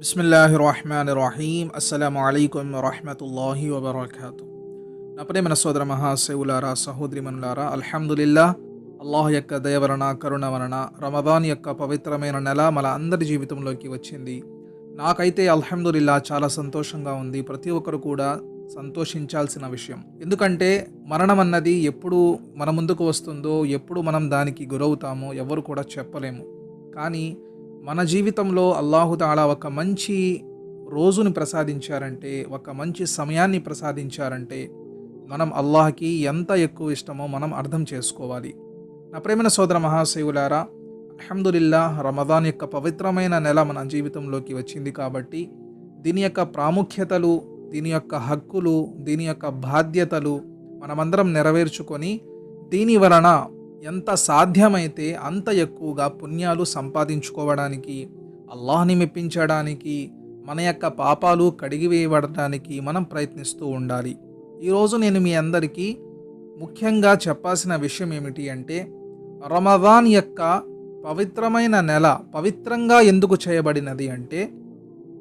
బిస్మిల్లాహి రహమాన్ రహీం అస్సలం అయికం రహమతుల్లాహి వబర్కాతు నా ప్రేమన సోదర మహాశివులారా సహోదరిమనులారా అల్హమ్దులిల్లా అల్లాహ్ యొక్క దయ వలన కరుణ వలన రమదాన్ యొక్క పవిత్రమైన నెల మన అందరి జీవితంలోకి వచ్చింది నాకైతే అల్హమ్దులిల్లా చాలా సంతోషంగా ఉంది ప్రతి ఒక్కరు కూడా సంతోషించాల్సిన విషయం ఎందుకంటే మరణం అన్నది ఎప్పుడు మన ముందుకు వస్తుందో ఎప్పుడు మనం దానికి గురవుతామో ఎవరు కూడా చెప్పలేము కానీ మన జీవితంలో అల్లాహుతాలా ఒక మంచి రోజుని ప్రసాదించారంటే ఒక మంచి సమయాన్ని ప్రసాదించారంటే మనం అల్లాహకి ఎంత ఎక్కువ ఇష్టమో మనం అర్థం చేసుకోవాలి. నా ప్రేమైన సోదర మహాశివులారా అహమ్దుల్లా రమదాన్ యొక్క పవిత్రమైన నెల మన జీవితంలోకి వచ్చింది కాబట్టి దీని యొక్క ప్రాముఖ్యతలు దీని యొక్క హక్కులు దీని యొక్క బాధ్యతలు మనమందరం నెరవేర్చుకొని దీని వలన ఎంత సాధ్యమైతే అంత ఎక్కువగా పుణ్యాలు సంపాదించుకోవడానికి అల్లాహ్ని మెప్పించడానికి మన యొక్క పాపాలు కడిగివేయబడటానికి మనం ప్రయత్నిస్తూ ఉండాలి. ఈరోజు నేను మీ అందరికీ ముఖ్యంగా చెప్పాల్సిన విషయం ఏమిటి అంటే రమదాన్ యొక్క పవిత్రమైన నెల పవిత్రంగా ఎందుకు చేయబడినది అంటే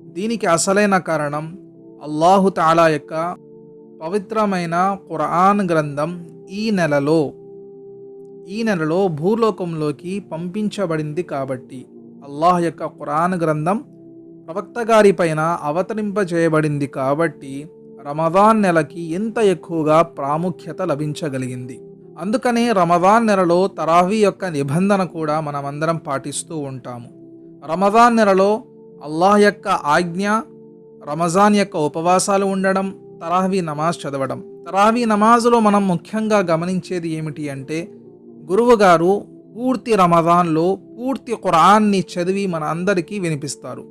దీనికి అసలైన కారణం అల్లాహు తాలా యొక్క పవిత్రమైన ఖురాన్ గ్రంథం ఈ నెలలో ఈ నెలలో భూలోకంలోకి పంపించబడింది కాబట్టి అల్లాహ్ యొక్క ఖురాన్ గ్రంథం ప్రవక్త గారి పైన అవతరింపజేయబడింది కాబట్టి రమదాన్ నెలకి ఎంత ఎక్కువగా ప్రాముఖ్యత లభించగలిగింది. అందుకనే రమదాన్ నెలలో తరావీ యొక్క నిబంధన కూడా మనమందరం పాటిస్తూ ఉంటాము. రమదాన్ నెలలో అల్లాహ్ యొక్క ఆజ్ఞ రమజాన్ యొక్క ఉపవాసాలు ఉండడం తరావీ నమాజ్ చదవడం. తరావీ నమాజులో మనం ముఖ్యంగా గమనించేది ఏమిటి అంటే గురువుగారు పూర్తి రమదాన్లో పూర్తి ఖురాన్ని చదివి మన అందరికీ వినిపిస్తారు.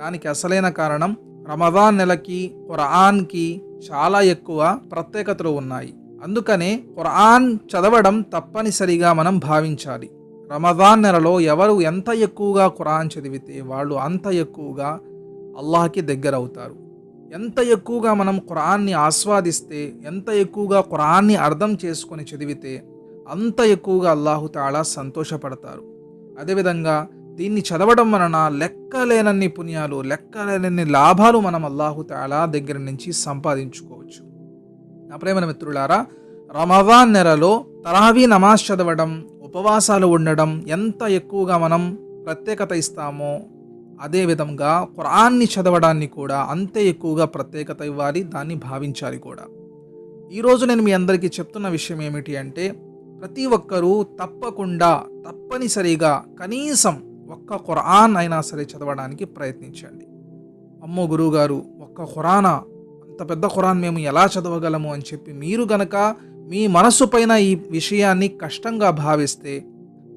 దానికి అసలైన కారణం రమదాన్ నెలకి ఖురాన్కి చాలా ఎక్కువ ప్రత్యేకతలు ఉన్నాయి. అందుకనే ఖురాన్ చదవడం తప్పనిసరిగా మనం భావించాలి. రమదాన్ నెలలో ఎవరు ఎంత ఎక్కువగా ఖురాన్ చదివితే వాళ్ళు అంత ఎక్కువగా అల్లాహకి దగ్గర అవుతారు ఎంత ఎక్కువగా మనం ఖురాన్ని ఆస్వాదిస్తే ఎంత ఎక్కువగా ఖురాన్ని అర్థం చేసుకొని చదివితే అంత ఎక్కువగా అల్లాహు తాళా సంతోషపడతారు. అదేవిధంగా దీన్ని చదవడం వలన లెక్కలేనన్ని పుణ్యాలు లెక్కలేనన్ని లాభాలు మనం అల్లాహు తాళా దగ్గర నుంచి సంపాదించుకోవచ్చు. నా ప్రేమ మిత్రులారా రమదాన్ నెలలో తరావీ నమాజ్ చదవడం ఉపవాసాలు ఉండడం ఎంత ఎక్కువగా మనం ప్రత్యేకత ఇస్తామో అదేవిధంగా ఖురాన్ని చదవడాన్ని కూడా అంతే ఎక్కువగా ప్రత్యేకత ఇవ్వాలి దాన్ని భావించాలి కూడా. ఈరోజు నేను మీ అందరికీ చెప్తున్న విషయం ఏమిటి అంటే ప్రతి ఒక్కరూ తప్పకుండా తప్పనిసరిగా కనీసం ఒక్క ఖురాన్ అయినా సరే చదవడానికి ప్రయత్నించండి. అమ్మో గురువుగారు ఒక్క ఖురానా? అంత పెద్ద ఖురాన్ మేము ఎలా చదవగలము అని చెప్పి మీరు గనక మీ మనస్సు పైన ఈ విషయాన్ని కష్టంగా భావిస్తే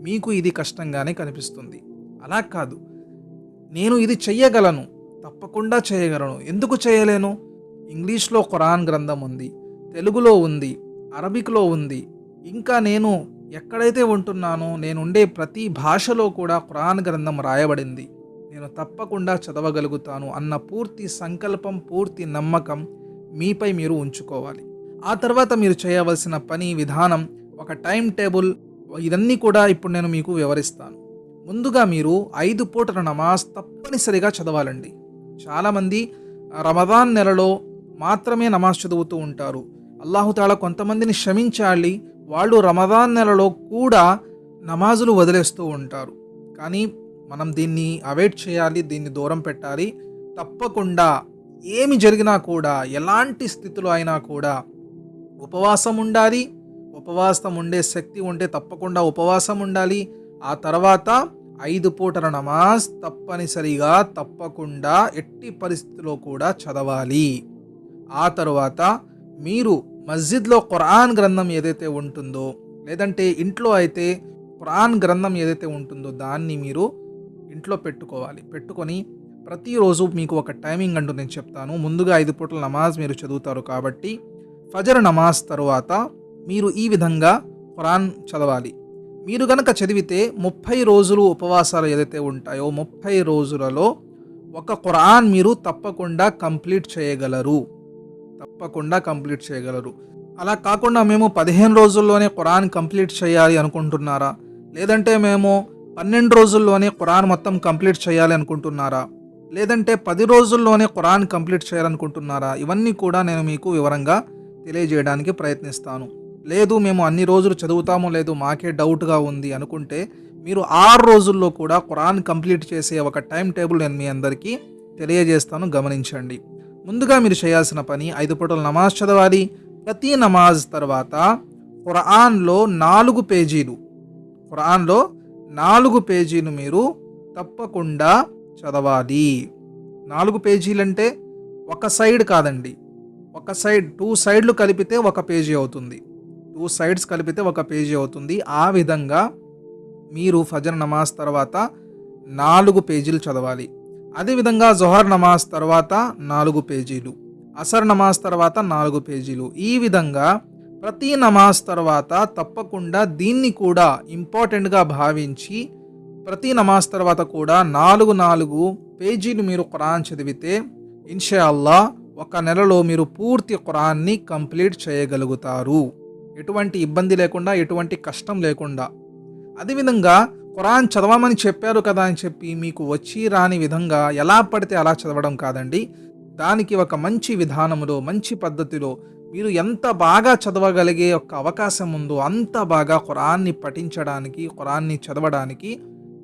మీకు ఇది కష్టంగానే కనిపిస్తుంది. అలా కాదు. నేను ఇది చెయ్యగలను. తప్పకుండా చేయగలను. ఎందుకు చేయలేను? ఇంగ్లీష్లో ఖురాన్ గ్రంథం ఉంది తెలుగులో ఉంది అరబిక్లో ఉంది ఇంకా నేను ఎక్కడైతే ఉంటున్నానో నేను ఉండే ప్రతి భాషలో కూడా ఖురాన్ గ్రంథం రాయబడింది. నేను తప్పకుండా చదవగలుగుతాను అన్న పూర్తి సంకల్పం పూర్తి నమ్మకం మీపై మీరు ఉంచుకోవాలి. ఆ తర్వాత మీరు చేయవలసిన పని విధానం ఒక టైం టేబుల్ ఇదన్నీ కూడా ఇప్పుడు నేను మీకు వివరిస్తాను. ముందుగా మీరు ఐదు పూటల నమాజ్ తప్పనిసరిగా చదవాలండి. చాలామంది రమదాన్ నెలలో మాత్రమే నమాజ్ చదువుతూ ఉంటారు. అల్లాహుతాళ కొంతమందిని క్షమించాలి వాళ్ళు రమదాన్ నెలలో కూడా నమాజులు వదిలేస్తూ ఉంటారు. కానీ మనం దీన్ని అవాయిడ్ చేయాలి దీన్ని దూరం పెట్టాలి. తప్పకుండా ఏమి జరిగినా కూడా ఎలాంటి స్థితిలో అయినా కూడా ఉపవాసం ఉండాలి. ఉపవాసం ఉండే శక్తి ఉంటే తప్పకుండా ఉపవాసం ఉండాలి. ఆ తర్వాత ఐదు పూటల నమాజ్ తప్పనిసరిగా తప్పకుండా ఎట్టి పరిస్థితిలో కూడా చదవాలి. ఆ తర్వాత మీరు మస్జిద్లో ఖురాన్ గ్రంథం ఏదైతే ఉంటుందో లేదంటే ఇంట్లో అయితే ఖురాన్ గ్రంథం ఏదైతే ఉంటుందో దాన్ని మీరు ఇంట్లో పెట్టుకోవాలి. పెట్టుకొని ప్రతిరోజు మీకు ఒక టైమింగ్ అంటూ నేను చెప్తాను. ముందుగా ఐదు పూటల నమాజ్ మీరు చదువుతారు కాబట్టి ఫజర్ నమాజ్ తరువాత మీరు ఈ విధంగా ఖురాన్ చదవాలి. మీరు గనక చదివితే ముప్పై రోజులు ఉపవాసాలు ఏదైతే ఉంటాయో ముప్పై రోజులలో ఒక ఖురాన్ మీరు తప్పకుండా కంప్లీట్ చేయగలరు. తప్పకుండా కంప్లీట్ చేయగలరు. అలా కాకుండా మేము పదిహేను రోజుల్లోనే ఖురాన్ కంప్లీట్ చేయాలి అనుకుంటున్నారా? లేదంటే మేము పన్నెండు రోజుల్లోనే ఖురాన్ మొత్తం కంప్లీట్ చేయాలి అనుకుంటున్నారా? లేదంటే పది రోజుల్లోనే ఖురాన్ కంప్లీట్ చేయాలనుకుంటున్నారా? ఇవన్నీ కూడా నేను మీకు వివరంగా తెలియజేయడానికి ప్రయత్నిస్తాను. లేదు మేము అన్ని రోజులు చదువుతామో లేదు మాకే డౌట్గా ఉంది అనుకుంటే మీరు ఆరు రోజుల్లో కూడా ఖురాన్ కంప్లీట్ చేసే ఒక టైం టేబుల్ నేను మీ అందరికీ తెలియజేస్తాను. గమనించండి. ముందుగా మీరు చేయాల్సిన పని ఐదు పూటలు నమాజ్ చదవాలి. ప్రతి నమాజ్ తర్వాత ఖురాన్లో నాలుగు పేజీలు. ఖురాన్లో నాలుగు పేజీలు మీరు తప్పకుండా చదవాలి. నాలుగు పేజీలంటే ఒక సైడ్ కాదండి. ఒక సైడ్ టూ సైడ్లు కలిపితే ఒక పేజీ అవుతుంది. టూ సైడ్స్ కలిపితే ఒక పేజీ అవుతుంది. ఆ విధంగా మీరు ఫజర్ నమాజ్ తర్వాత నాలుగు పేజీలు చదవాలి. అదేవిధంగా జొహర్ నమాజ్ తర్వాత నాలుగు పేజీలు అసర్ నమాజ్ తర్వాత నాలుగు పేజీలు. ఈ విధంగా ప్రతి నమాజ్ తర్వాత తప్పకుండా దీన్ని కూడా ఇంపార్టెంట్గా భావించి ప్రతి నమాజ్ తర్వాత కూడా నాలుగు నాలుగు పేజీలు మీరు ఖురాన్ చదివితే ఇన్షాల్లా ఒక నెలలో మీరు పూర్తి ఖురాన్ని కంప్లీట్ చేయగలుగుతారు. ఎటువంటి ఇబ్బంది లేకుండా ఎటువంటి కష్టం లేకుండా. అదేవిధంగా ఖురాన్ చదవమని చెప్పారు కదా అని చెప్పి మీకు వచ్చి రాని విధంగా ఎలా పడితే అలా చదవడం కాదండి. దానికి ఒక మంచి విధానములో మంచి పద్ధతిలో మీరు ఎంత బాగా చదవగలిగే ఒక అవకాశం ఉందో అంత బాగా ఖురాన్ని పఠించడానికి ఖురాన్ని చదవడానికి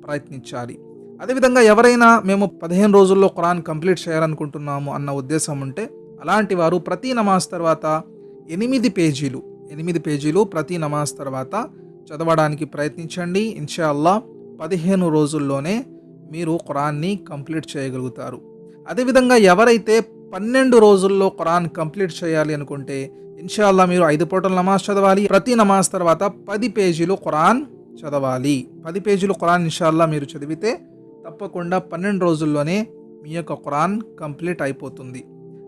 ప్రయత్నించాలి. అదేవిధంగా ఎవరైనా మేము పదిహేను రోజుల్లో ఖురాన్ కంప్లీట్ చేయాలనుకుంటున్నాము అన్న ఉద్దేశం ఉంటే అలాంటి వారు ప్రతి నమాజ్ తర్వాత ఎనిమిది పేజీలు ఎనిమిది పేజీలు ప్రతి నమాజ్ తర్వాత చదవడానికి ప్రయత్నించండి. ఇన్షాల్లా పదిహేను రోజుల్లోనే మీరు ఖురాన్ని కంప్లీట్ చేయగలుగుతారు. అదేవిధంగా ఎవరైతే పన్నెండు రోజుల్లో ఖురాన్ కంప్లీట్ చేయాలి అనుకుంటే ఇన్షాల్లా మీరు ఐదు పూటల నమాజ్ చదవాలి. ప్రతి నమాజ్ తర్వాత పది పేజీలు ఖురాన్ చదవాలి. పది పేజీలు ఖురాన్ ఇన్షాల్లా మీరు చదివితే తప్పకుండా పన్నెండు రోజుల్లోనే మీ యొక్క ఖురాన్ కంప్లీట్ అయిపోతుంది.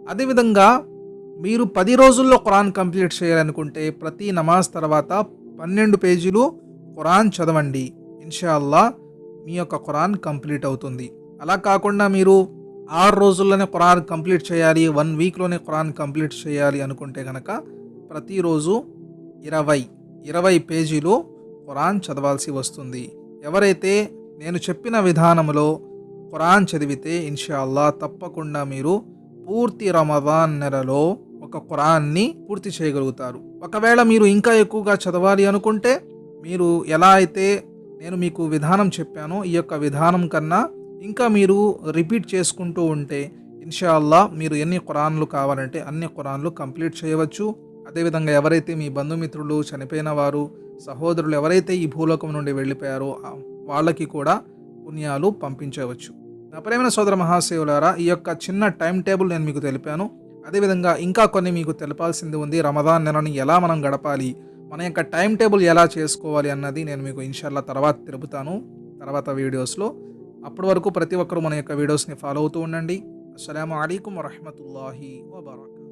అదేవిధంగా మీరు పది రోజుల్లో ఖురాన్ కంప్లీట్ చేయాలనుకుంటే ప్రతి నమాజ్ తర్వాత పన్నెండు పేజీలు ఖురాన్ చదవండి. ఇన్షాల్లా మీ యొక్క ఖురాన్ కంప్లీట్ అవుతుంది. అలా కాకుండా మీరు ఆరు రోజుల్లోనే ఖురాన్ కంప్లీట్ చేయాలి వన్ వీక్లోనే ఖురాన్ కంప్లీట్ చేయాలి అనుకుంటే కనుక ప్రతిరోజు ఇరవై ఇరవై పేజీలు ఖురాన్ చదవాల్సి వస్తుంది. ఎవరైతే నేను చెప్పిన విధానంలో ఖురాన్ చదివితే ఇన్షాల్లా తప్పకుండా మీరు పూర్తి రమదాన్ నెలలో ఒక ఖురాన్ని పూర్తి చేయగలుగుతారు. ఒకవేళ మీరు ఇంకా ఎక్కువగా చదవాలి అనుకుంటే మీరు ఎలా అయితే నేను మీకు విధానం చెప్పానో ఈ యొక్క విధానం కన్నా ఇంకా మీరు రిపీట్ చేసుకుంటూ ఉంటే ఇన్షాల్లా మీరు ఎన్ని ఖురాన్లు కావాలంటే అన్ని ఖురాన్లు కంప్లీట్ చేయవచ్చు. అదేవిధంగా ఎవరైతే మీ బంధుమిత్రులు చనిపోయిన వారు సహోదరులు ఎవరైతే ఈ భూలోకం నుండి వెళ్ళిపోయారో వాళ్ళకి కూడా పుణ్యాలు పంపించవచ్చు. నా ప్రేమైన సోదర మహాసేవులారా ఈ యొక్క చిన్న టైం టేబుల్ నేను మీకు తెలిపాను. అదేవిధంగా ఇంకా కొన్ని మీకు తెలపాల్సింది ఉంది. రమదాన్ నెలని ఎలా మనం గడపాలి? మన యొక్క టైం టేబుల్ ఎలా చేసుకోవాలి అన్నది నేను మీకు ఇన్షాల్లా తర్వాత తెలుపుతాను. తర్వాత వీడియోస్లో. అప్పటి వరకు ప్రతి ఒక్కరూ మన యొక్క వీడియోస్ని ఫాలో అవుతూ ఉండండి. అస్సలం అయికం వరహమతుల్లాహి వబర్కాతు.